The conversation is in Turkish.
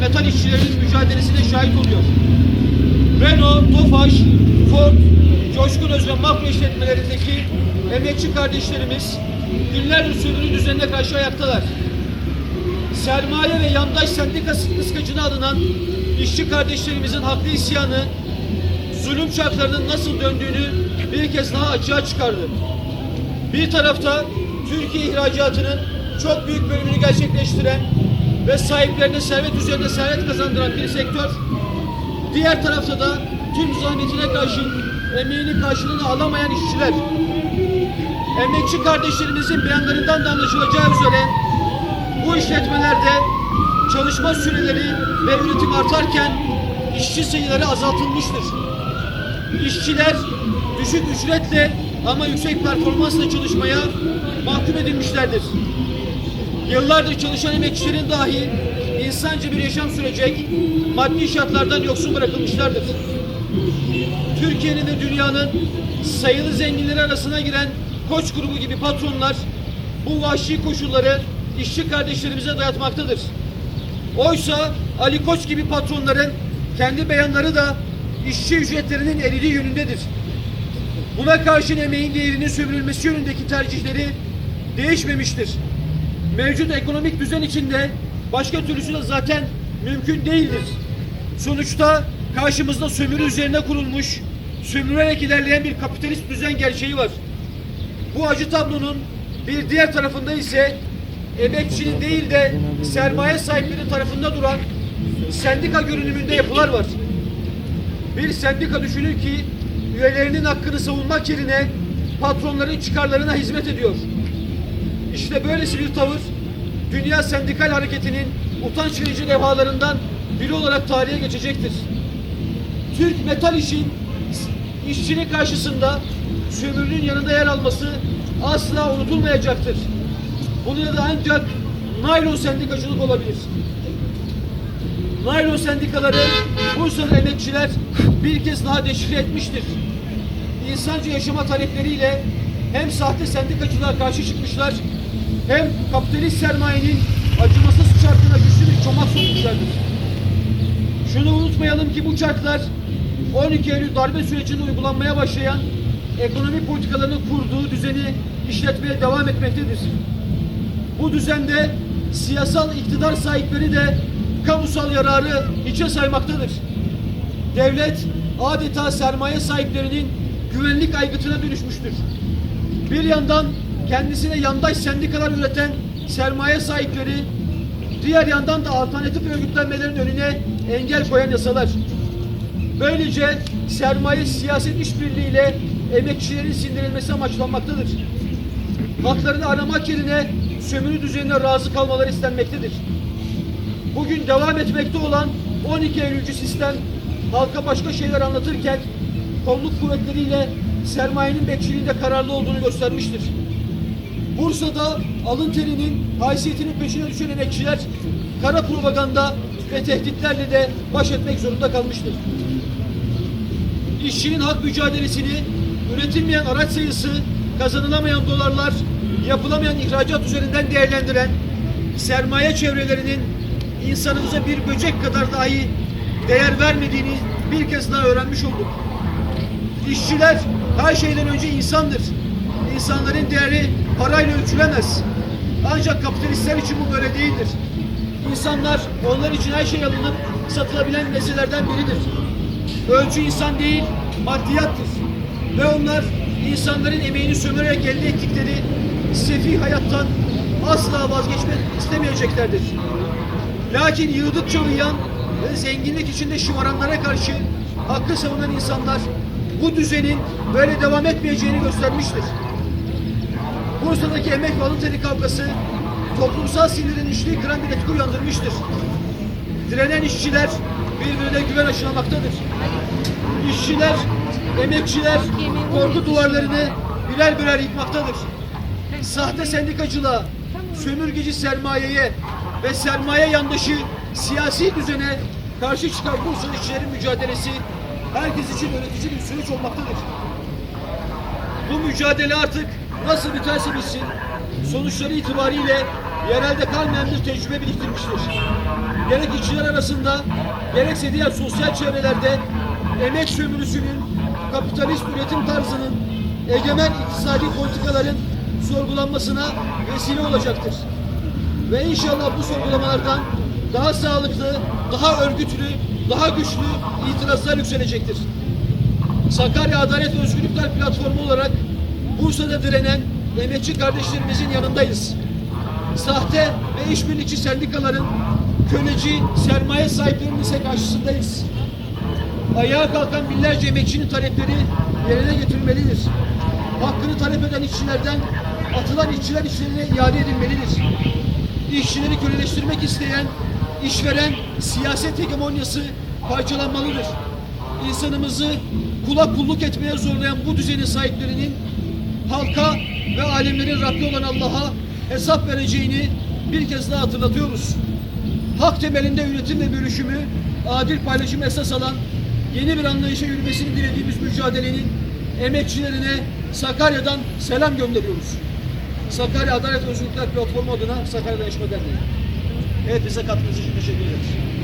metal işçilerinin mücadelesine şahit oluyor. Renault, Tofaş, Ford, Coşkun Öz ve Makro işletmelerindeki emekçi kardeşlerimiz günlerdir sömürü düzenine karşı ayaktalar. Sermaye ve yandaş sendika kıskacına alınan işçi kardeşlerimizin haklı isyanı, zulüm çarklarının nasıl döndüğünü bir kez daha açığa çıkardı. Bir tarafta Türkiye ihracatının çok büyük bölümünü gerçekleştiren ve sahiplerine servet üzerine servet kazandıran bir sektör, diğer tarafta da tüm zahmetine karşın emeğinin karşılığını alamayan işçiler. Emekçi kardeşlerimizin beyanlarından da anlaşılacağı üzere bu işletmelerde çalışma süreleri ve üretim artarken işçi sayıları azaltılmıştır. İşçiler düşük ücretle ama yüksek performansla çalışmaya mahkum edilmişlerdir. Yıllardır çalışan emekçilerin dahi insancı bir yaşam sürecek maddi şartlardan yoksun bırakılmışlardır. Türkiye'nin ve dünyanın sayılı zenginleri arasına giren koç grubu gibi patronlar bu vahşi koşulları işçi kardeşlerimize dayatmaktadır. Oysa Ali Koç gibi patronların kendi beyanları da işçi ücretlerinin eridiği yönündedir. Buna karşın emeğin değerinin sömürülmesi yönündeki tercihleri değişmemiştir. Mevcut ekonomik düzen içinde başka türlüsü de zaten mümkün değildir. Sonuçta karşımızda sömürü üzerine kurulmuş, sömürerek ilerleyen bir kapitalist düzen gerçeği var. Bu acı tablonun bir diğer tarafında ise emekçinin değil de sermaye sahipleri tarafında duran sendika görünümünde yapılar var. Bir sendika düşünür ki üyelerinin hakkını savunmak yerine patronların çıkarlarına hizmet ediyor. İşte böylesi bir tavır dünya sendikal hareketinin utanç verici levhalarından biri olarak tarihe geçecektir. Türk metal işin işçinin karşısında sömürünün yanında yer alması asla unutulmayacaktır. Bunun da ancak naylon sendikacılık olabilir. Naylon sendikaları Bursa'da emekçiler bir kez daha deşifre etmiştir. İnsanca yaşama talepleriyle hem sahte sendikacılığa karşı çıkmışlar hem kapitalist sermayenin acımasız çarkına güçlü bir çomak sokmuşlardır. Şunu unutmayalım ki bu çarklar 12 Eylül darbe sürecinde uygulanmaya başlayan ekonomi politikalarını kurduğu düzeni işletmeye devam etmektedir. Bu düzende siyasal iktidar sahipleri de kamusal yararı hiçe saymaktadır. Devlet adeta sermaye sahiplerinin güvenlik aygıtına dönüşmüştür. Bir yandan kendisine yandaş sendikalar üreten sermaye sahipleri, diğer yandan da alternatif örgütlenmelerin önüne engel koyan yasalar. Böylece sermaye siyaset işbirliğiyle emekçilerin sindirilmesi amaçlanmaktadır. Haklarını aramak yerine sömürü düzenine razı kalmaları istenmektedir. Bugün devam etmekte olan 12 Eylülcü sistem halka başka şeyler anlatırken kolluk kuvvetleriyle sermayenin bekçiliğinde kararlı olduğunu göstermiştir. Bursa'da alın terinin haysiyetinin peşine düşen emekçiler kara propaganda ve tehditlerle de baş etmek zorunda kalmıştır. İşçinin hak mücadelesini üretilmeyen araç sayısı, kazanılamayan dolarlar, yapılamayan ihracat üzerinden değerlendiren sermaye çevrelerinin insanımıza bir böcek kadar dahi değer vermediğini bir kez daha öğrenmiş olduk. İşçiler her şeyden önce insandır. İnsanların değeri parayla ölçülemez. Ancak kapitalistler için bu böyle değildir. İnsanlar onlar için her şey alınıp satılabilen meselelerden biridir. Ölçü insan değil, maddiyattır. Ve onlar insanların emeğini sömürerek elde ettikleri sefih hayattan asla vazgeçmek istemeyeceklerdir. Lakin yığdıkça uyuyan ve zenginlik içinde şımaranlara karşı hakkı savunan insanlar bu düzenin böyle devam etmeyeceğini göstermiştir. Bursa'daki emek ve alın kavgası toplumsal sinirlenişliği kıran bir etki uyandırmıştır. Direnen işçiler birbirine güven aşılamaktadır. İşçiler, emekçiler korku duvarlarını birer birer yıkmaktadır. Sahte sendikacılığa, sömürgeci sermayeye ve sermaye yandaşı siyasi düzene karşı çıkan Bursa işçilerin mücadelesi herkes için öğretici bir süreç olmaktadır. Bu mücadele artık nasıl biterse bitsin sonuçları itibariyle yerelde kalmayan bir tecrübe biriktirmiştir. Gerek işçiler arasında, gerekse diğer sosyal çevrelerde emek sömürüsünün, kapitalist üretim tarzının, egemen iktisadi politikaların sorgulanmasına vesile olacaktır. Ve inşallah bu sorgulamalardan daha sağlıklı, daha örgütlü, daha güçlü itirazlar yükselecektir. Sakarya Adalet ve Özgürlükler Platformu olarak Bursa'da direnen emekçi kardeşlerimizin yanındayız. Sahte ve işbirlikçi sendikaların köleci sermaye sahiplerinin ise karşısındayız. Ayağa kalkan binlerce emekçinin talepleri yerine getirilmelidir. Hakkını talep eden işçilerden atılan işçiler işlerine iade edilmelidir. İşçileri köleleştirmek isteyen işveren siyaset hegemonyası parçalanmalıdır. İnsanımızı kula kulluk etmeye zorlayan bu düzenin sahiplerinin halka ve alemlerin Rabbi olan Allah'a hesap vereceğini bir kez daha hatırlatıyoruz. Hak temelinde üretim ve bölüşümü adil paylaşım esas alan yeni bir anlayışa yürümesini dilediğimiz mücadelenin emekçilerine Sakarya'dan selam gönderiyoruz. Sakarya Adalet Özgürlükler Platformu adına Sakarya Dayanışma Derneği. Evet bize katkınız için teşekkür ederiz.